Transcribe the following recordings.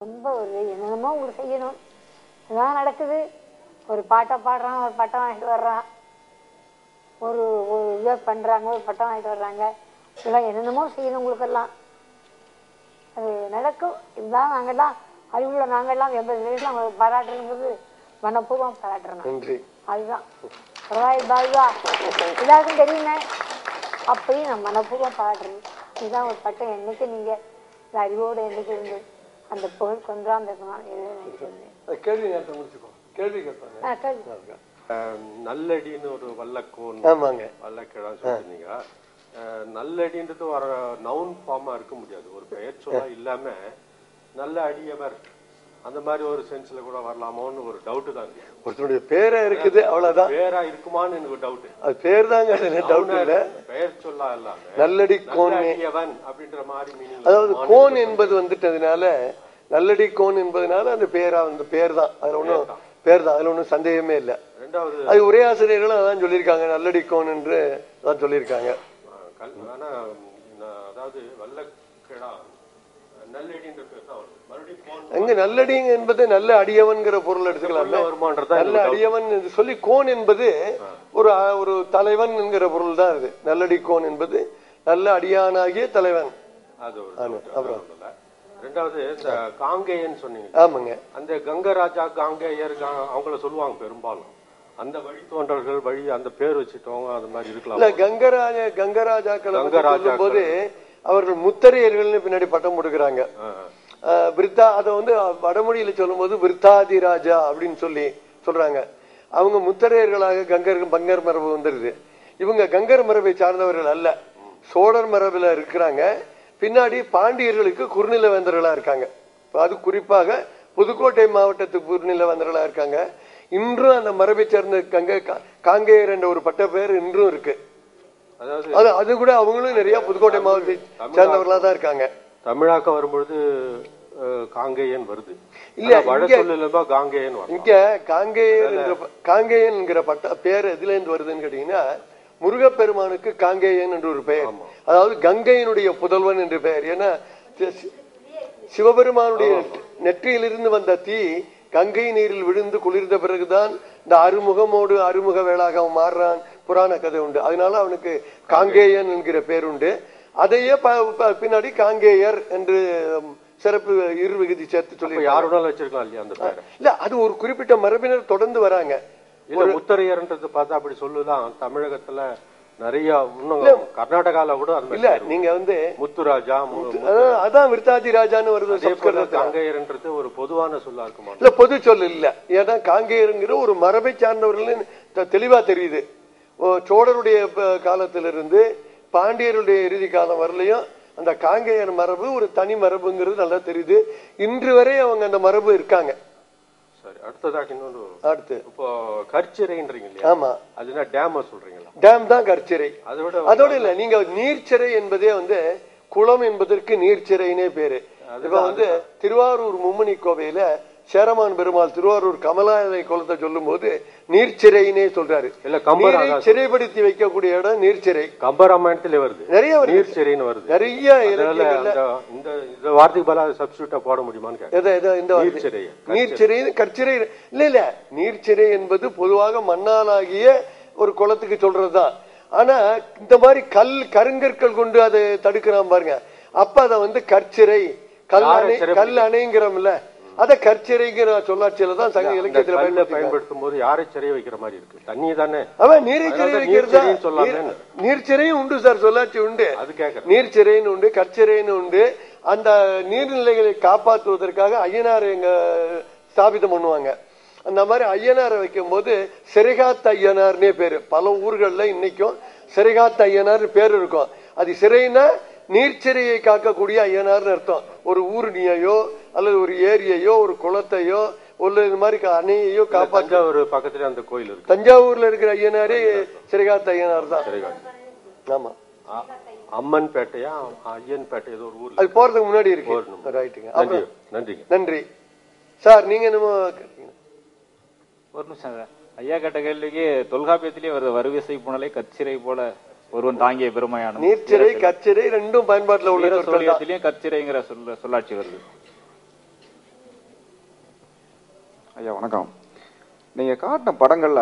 ரொம்ப ஒரு என்னென்னமோ உங்களுக்கு செய்யணும். இதான் நடக்குது. ஒரு பாட்டை பாடுறான் ஒரு பட்டம் வாங்கிட்டு வர்றான். ஒரு ஒரு இதை பண்ணுறாங்க ஒரு பட்டம் வாங்கிட்டு வர்றாங்க. இதெல்லாம் என்னென்னமோ செய்யணும் உங்களுக்கெல்லாம். அது நடக்கும். இதுதான் நாங்கள்லாம் அறிவுள்ள நாங்கள்லாம் எண்பது வயசுல அவங்க பாராட்டுறது மனப்பூர்வம் பாராட்டுறோம் அதுதான். பரவாயில்ல பால்வா எல்லாருக்கும் தெரியுமே அப்பயும் நான் மனப்பூர்வம் பாடுறேன் இதுதான் ஒரு பட்டம் என்னைக்கு நீங்க இந்த அறிவோடு என்னைக்கு இருந்து அந்த புகழ் அது கேள்வி நேரத்தை முடிச்சுக்கோ. கேள்வி கேட்பாங்க. நல்லடின்னு ஒரு வல்லக்கோன் ஆமாங்க. வல்லக்கிழான்னு சொல்லிருந்தீங்க நல்லடின்றது வர நவுன் ஃபார்மா இருக்க முடியாது. ஒரு பெயர் சொல்ல இல்லாம நல்ல அடியவர். அந்த மாதிரி ஒரு சென்ஸ்ல கூட வரலாமோன்னு ஒரு டவுட் தாங்க ஒருத்தனுடைய பேரே இருக்குது அவ்வளவுதான். பேரா இருக்குமான்னு எனக்கு டவுட் அது பேர் தாங்க டவுட் இல்ல. பெயர் சொல்ல இல்லாம நல்லடி நல்ல கோன் அப்படின்ற மாதிரி அதாவது கோன் என்பது வந்துட்டதுனால நல்லடி கோன் என்பதனால அந்த பேரா அந்த பேர் தான் அதுல ஒண்ணும் பேர் தான் அதுல ஒண்ணும் சந்தேகமே இல்ல. ரெண்டாவது அது ஒரே ஆசிரியர்களும் அதான் சொல்லியிருக்காங்க. நல்லடி கோன் என்று அதான் சொல்லியிருக்காங்க. அதாவது வல்லக்கிழா அங்க நல்லடிங்க என்பது நல்ல அடியவன்கிற பொருள் எடுத்துக்கலாமே. நல்ல அடியவன் என்று சொல்லி கோன் என்பது ஒரு ஒரு தலைவன் என்கிற பொருள் தான் அது. நல்லடி கோன் என்பது நல்ல அடியானாகிய தலைவன். அது. அது இல்ல. ரெண்டாவது இந்த சொன்னீங்க. ஆமாங்க. அந்த கங்கராஜா காங்கேயர் அவங்கள சொல்லுவாங்க பெரும்பாலும். அந்த வழித்தோன்றல்கள் வழி அந்த பேர் வச்சுட்டவங்க அந்த மாதிரி இருக்கலாம். கங்கராஜ கங்கராஜாக்களை. சொல்லும்போது அவர்கள் முத்தரையர்கள்னு பின்னாடி பட்டம் அஹ், விருத்தா அதை வந்து வடமொழியில சொல்லும்போது விருத்தாதி ராஜா அப்படின்னு சொல்லி சொல்றாங்க. அவங்க முத்தரையர்களாக கங்கர் பங்கர் மரபு வந்துருது. இவங்க கங்கர் மரபை சார்ந்தவர்கள் அல்ல. சோழர் மரபுல இருக்கிறாங்க. பின்னாடி பாண்டியர்களுக்கு குறுநில வேந்தர்களா இருக்காங்க அது குறிப்பாக புதுக்கோட்டை மாவட்டத்துக்கு குறுநில வேந்தர்களா இருக்காங்க. இன்றும் அந்த மரபை சேர்ந்த கங்க காங்கேயர் என்ற ஒரு பட்ட பெயர் இன்றும் இருக்கு. அதாவது அது அது கூட அவங்களும் நிறைய புதுக்கோட்டை மாவட்டத்தை சேர்ந்தவர்களா தான் இருக்காங்க. தமிழாக்கம் வரும்பொழுது காங்கேயன் வருது. இல்ல, காங்கேயன் இங்க காங்கேயன் என்கிற பட்ட பேர் எதுல இருந்து வருதுன்னு கேட்டீங்கன்னா முருகப்பெருமானுக்கு காங்கேயன் என்று ஒரு பெயர். அதாவது கங்கையினுடைய புதல்வன் என்று பெயர். ஏன்னா சிவபெருமானுடைய நெற்றியிலிருந்து வந்த தீ கங்கை நீரில் விழுந்து குளிர்ந்த பிறகுதான் இந்த அறுமுகமோடு அறுமுக வேளாக மாறுறான். புராண கதை உண்டு. அதனால அவனுக்கு காங்கேயன். என்கிற பேர் உண்டு. அதையே பின்னாடி காங்கேயர் என்று சிறப்பு இரு விகுதி சேர்த்து சொல்லி யார் வேணாலும் வச்சிருக்கலாம் இல்லையா அந்த இல்ல அது ஒரு குறிப்பிட்ட மரபினர் தொடர்ந்து வராங்க. முத்தரையர்ன்றது பார்த்தா அப்படி சொல்லுதான். தமிழகத்துல நிறைய இன்னும் கர்நாடகால கூட இல்ல நீங்க வந்து முத்துராஜா அதான் விருத்தாதி ராஜான்னு வருது காங்கேயர்ன்றது ஒரு பொதுவான சொல்லா இருக்குமா இல்ல பொது சொல் இல்ல. ஏன்னா காங்கேயருங்கிற ஒரு மரபை சார்ந்தவர்கள் தெளிவா தெரியுது. சோழருடைய காலத்திலிருந்து பாண்டியருடைய இறுதி காலம் வரலையும் அந்த காங்கேயர் மரபு ஒரு தனி மரபுங்கிறது நல்லா தெரியுது. இன்று வரை அவங்க அந்த மரபு இருக்காங்க. சரி அடுத்ததாக அடுத்து. இப்போ கற்சிறைன்றீங்க இல்லையா? ஆமா. அது என்ன டேம சொல்றீங்களா? டேம் தான் கற்சிறை. அதை விட அதோட இல்ல நீங்க நீர்ச்சிறை என்பதே வந்து குளம் என்பதற்கு நீர்ச்சிறைனே பேரு. இப்ப வந்து திருவாரூர் மும்மணி கோவையில சேரமான் பெருமாள் திருவாரூர் கமலாலய குளத்தை சொல்லும் போது நீர்ச்சிறைனே சொல்றாரு. இல்ல கம்பர் சிறைப்படுத்தி வைக்கக்கூடிய இடம் நீர்ச்சிறை. கம்பராமாயணத்திலே வருது. நிறைய வருது. நீர் சிறைன்னு வருது. நிறைய இந்த இந்த வார்த்தைக்கு பதிலா சப்ஸ்டியூட்டா போட முடியுமான்னு இந்த? நீர்ச்சிறை நீர்ச்சிறை கற்சிறை. இல்ல இல்ல. நீர்ச்சிறை என்பது பொதுவாக மண்ணாலாகிய ஒரு குளத்துக்கு சொல்றதுதான் ஆனா இந்த மாதிரி கல் கருங்கற்கள் கொண்டு அதை தடுக்கிறான் பாருங்க. அப்ப அத வந்து கற்சிறை கல் அணை கல் அணைங்கிறோம்ல. அத கற்சிறைங்கிற சொல்லாட்சியில தான் சங்க இலக்கியத்துல பயன்படுத்தும் போது யாரை சிறைய வைக்கிற மாதிரி இருக்கு? தண்ணி தானே? அவன் நீரை சிறை வைக்கிறதா நீர்ச்சிறையும் உண்டு சார் சொல்லாட்சி உண்டு. நீர்ச்சிறைன்னு உண்டு கற்சிறைன்னு உண்டு. அந்த நீர்நிலைகளை காப்பாற்றுவதற்காக ஐயனார் எங்க ஸ்தாபிதம் பண்ணுவாங்க. அந்த மாதிரி ஐயனாரை வைக்கும் போது சிறைகாத்த ஐயனார்னே பேரு. பல ஊர்கள்ல இன்னைக்கும் சிறைகாத்த ஐயனார் பேர் இருக்கும். அது சிறைனா நீர்ச்சிறையை காக்கக்கூடிய ஐயனார்னு அர்த்தம். ஒரு ஊருணியையோ அல்லது ஒரு ஏரியையோ ஒரு குளத்தையோ ஒரு இது மாதிரி அணையையோ காப்பாற்ற தஞ்சாவூர் பக்கத்துல அந்த கோயில் இருக்கு. தஞ்சாவூர்ல இருக்கிற ஐயனாரே சிறைகாத்த ஐயனார் தான். ஆமா. அம்மன் பேட்டையா ஐயன் பேட்டை ஏதோ ஒரு ஊர்ல. அது போறதுக்கு முன்னாடி இருக்கு. ரைட்டுங்க நன்றி நன்றி. சார் நீங்க என்னமோ கேட்டீங்க. ஒரு நிமிஷம் சார். ஐயா கேட்ட கேள்விக்கு தொல்காப்பியத்திலேயே வருது வருவிசை புனலை கச்சிறை போல ஒருவன் தாங்கிய பெருமையான நீர்ச்சிறை கச்சிறை ரெண்டும் பயன்பாட்டுல உள்ள கச்சிறைங்கிற சொல்ல சொல்லாட்சி வருது. ஐயா வணக்கம். நீங்க காட்டின படங்கள்ல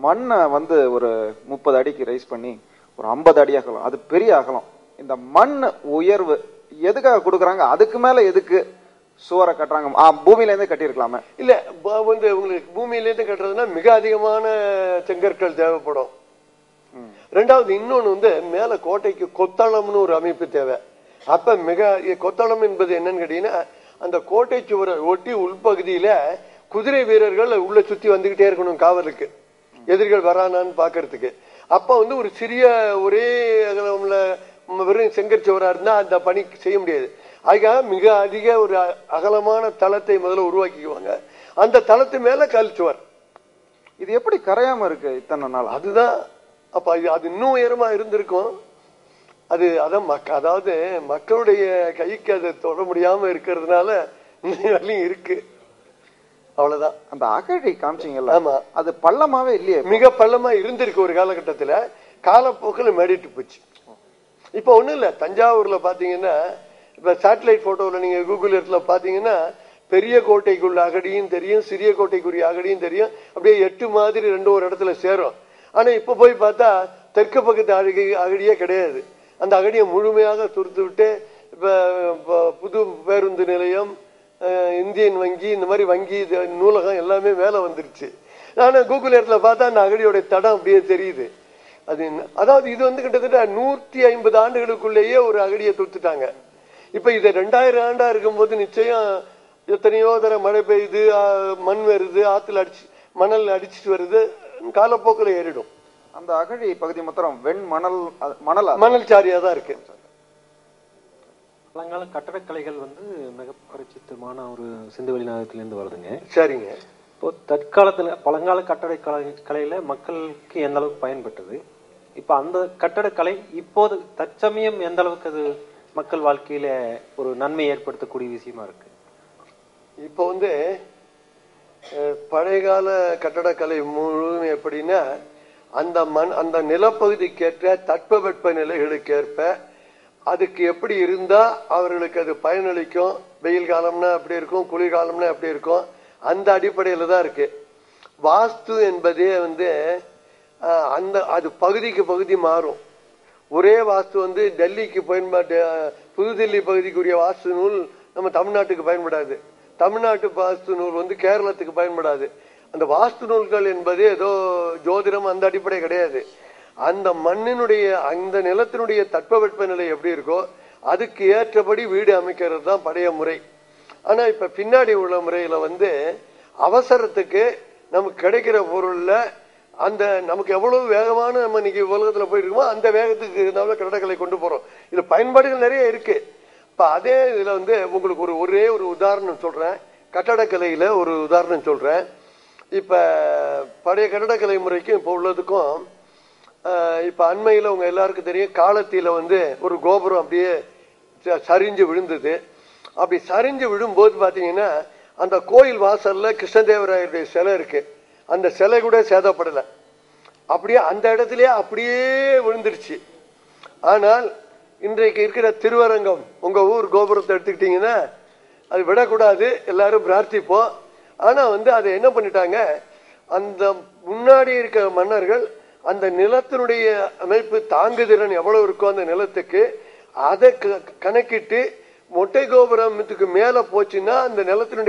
மண்ணை வந்து ஒரு முப்பது அடிக்கு ரைஸ் பண்ணி ஒரு ஐம்பது அடி அகலம் அது பெரிய அகலம். இந்த மண் உயர்வு எதுக்காக கொடுக்குறாங்க? அதுக்கு மேல எதுக்கு சுவரை கட்டுறாங்க? ஆ, பூமியில இருந்தே கட்டியிருக்கலாமே. இல்ல வந்து உங்களுக்கு பூமியிலேருந்து கட்டுறதுன்னா மிக அதிகமான செங்கற்கள் தேவைப்படும். ரெண்டாவது இன்னொன்னு வந்து மேல கோட்டைக்கு கொத்தளம்னு ஒரு அமைப்பு தேவை. அப்ப மிக கொத்தளம் என்பது என்னன்னு கேட்டீங்கன்னா அந்த கோட்டை சுவரை ஒட்டி உள்பகுதியில குதிரை வீரர்கள் உள்ள சுத்தி வந்துகிட்டே இருக்கணும் காவலுக்கு. எதிரிகள் வரானான்னு பாக்குறதுக்கு. அப்ப வந்து ஒரு சிறிய ஒரே அகலம்ல வெறும் செங்கற்சுவரா இருந்தா அந்த பணி செய்ய முடியாது. அதுக்காக மிக அதிக ஒரு அகலமான தளத்தை முதல்ல உருவாக்கிக்குவாங்க. அந்த தளத்து மேல கல் சுவர். இது எப்படி கரையாம இருக்கு இத்தனை நாள்? அதுதான். அப்ப அது- அது இன்னும் உயரமா இருந்திருக்கும். அது அதான் மக்க அதாவது மக்களுடைய கைக்கு அதை தொட முடியாம இருக்கிறதுனால இன்னை வரையும் இருக்கு. அவ்வளவுதான். அந்த அகழி காமிச்சீங்கல்ல ஆமா. அது பள்ளமாவே இல்லையே மிக பள்ளமா இருந்திருக்கு ஒரு காலகட்டத்துல. காலப்போக்கில் மேடிட்டு போச்சு. இப்ப ஒண்ணும் இல்ல. தஞ்சாவூர்ல பாத்தீங்கன்னா இப்ப சேட்டலைட் போட்டோல நீங்க கூகுள் எர்த்ல பாத்தீங்கன்னா பெரிய கோட்டைக்குள்ள அகடியும் தெரியும் சிறிய கோட்டைக்குரிய அகடியும் தெரியும். அப்படியே எட்டு மாதிரி ரெண்டு ஒரு இடத்துல சேரும். ஆனா இப்ப போய் பார்த்தா தெற்கு பக்கத்து அழகி அகடியே கிடையாது. அந்த அகடியை முழுமையாக துருத்து விட்டு புது பேருந்து நிலையம் இந்தியன் வங்கி இந்த மாதிரி வங்கி இது, நூலகம் எல்லாமே வேலை வந்துருச்சு. நானும் கூகுள் இடத்துல பார்த்தா அந்த அகடியோட தடம் அப்படியே தெரியுது. அது என்ன- அதாவது இது வந்து கிட்டத்தட்ட நூற்றி ஐம்பது ஆண்டுகளுக்குள்ளேயே ஒரு அகடியை துருத்துட்டாங்க. இப்போ இது ரெண்டாயிரம் ஆண்டாக இருக்கும்போது நிச்சயம் எத்தனையோ தர மழை பெய்யுது மண் வருது ஆற்றுல அடிச்சு மணல் அடிச்சிட்டு வருது காலப்போக்கில் ஏறிடும். அந்த அகழி பகுதி மாத்திரம் வெண் மணல் மணலா மணல் சாரியா தான் இருக்கு. பழங்கால கட்டடக்கலைகள் வந்து மிக பரிச்சித்தமான ஒரு சிந்துவெளி நாகத்திலேருந்து வருதுங்க. சரிங்க. இப்போ தற்காலத்துல பழங்கால கட்டடக்கலை கலையில மக்களுக்கு எந்த அளவுக்கு பயன்பட்டது? இப்போ அந்த கட்டடக்கலை இப்போது தற்சமயம் எந்த அளவுக்கு அது மக்கள் வாழ்க்கையில ஒரு நன்மை ஏற்படுத்தக்கூடிய விஷயமா இருக்கு? இப்போ வந்து அஹ், பழையகால கட்டடக்கலை முழுவதும் எப்படின்னா அந்த மண் அந்த நிலப்பகுதிக்கேற்ற தட்பவெட்ப நிலைகளுக்கேற்ப அதுக்கு எப்படி இருந்தா அவர்களுக்கு அது பயனளிக்கும்? வெயில் காலம்னா அப்படி இருக்கும்? குளிர்காலம்னா அப்படி இருக்கும்? அந்த அடிப்படையில் தான் இருக்கு. வாஸ்து என்பதே வந்து அந்த அது பகுதிக்கு பகுதி மாறும். ஒரே வாஸ்து வந்து டெல்லிக்கு பயன்பாட்டு புதுதில்லி பகுதிக்குரிய வாஸ்து நூல் நம்ம தமிழ்நாட்டுக்கு பயன்படாது. தமிழ்நாட்டு வாஸ்து நூல் வந்து கேரளத்துக்கு பயன்படாது. அந்த வாஸ்து நூல்கள் என்பது ஏதோ ஜோதிடம் அந்த அடிப்படை கிடையாது. அந்த மண்ணினுடைய அந்த நிலத்தினுடைய தட்பவெட்ப நிலை எப்படி இருக்கோ அதுக்கு ஏற்றபடி வீடு அமைக்கிறது தான் பழைய முறை. ஆனா இப்ப பின்னாடி உள்ள முறையில வந்து அவசரத்துக்கு நமக்கு கிடைக்கிற பொருள்ல அந்த நமக்கு எவ்வளவு வேகமான நம்ம இன்னைக்கு உலகத்துல போயிட்டு இருக்கோமோ அந்த வேகத்துக்கு இருந்தாலும் கட்டடக்கலை கொண்டு போறோம். இதுல பயன்பாடுகள் நிறைய இருக்கு. இப்ப அதே இதுல வந்து உங்களுக்கு ஒரு ஒரே ஒரு உதாரணம் சொல்றேன். கட்டடக்கலையில ஒரு உதாரணம் சொல்றேன். இப்போ பழைய கட்டடக்கலை முறைக்கும் இப்போ உள்ளதுக்கும் இப்போ அண்மையில் உங்கள் எல்லாருக்கும் தெரியும் காலத்தியில் வந்து ஒரு கோபுரம் அப்படியே ச- சரிஞ்சு விழுந்தது. அப்படி சரிஞ்சு விழும்போது பார்த்தீங்கன்னா அந்த கோயில் வாசலில் கிருஷ்ணதேவராயருடைய சிலை இருக்குது அந்த சிலை கூட சேதப்படலை. அப்படியே அந்த இடத்துலயே அப்படியே விழுந்துருச்சு. ஆனால் இன்றைக்கு இருக்கிற திருவரங்கம் உங்கள் ஊர் கோபுரத்தை எடுத்துக்கிட்டிங்கன்னா அது விடக்கூடாது. எல்லாரும் பிரார்த்திப்போம். ஆனா வந்து அதை என்ன பண்ணிட்டாங்க? அந்த முன்னாடி இருக்கிற மன்னர்கள் அந்த நிலத்தினுடைய அமைப்பு தாங்குதிறன் எவ்வளவு இருக்கோ அந்த நிலத்துக்கு அதை க- கணக்கிட்டு மொட்டை கோபுரத்துக்கு மேல போச்சுன்னா அந்த நிலத்தினுடைய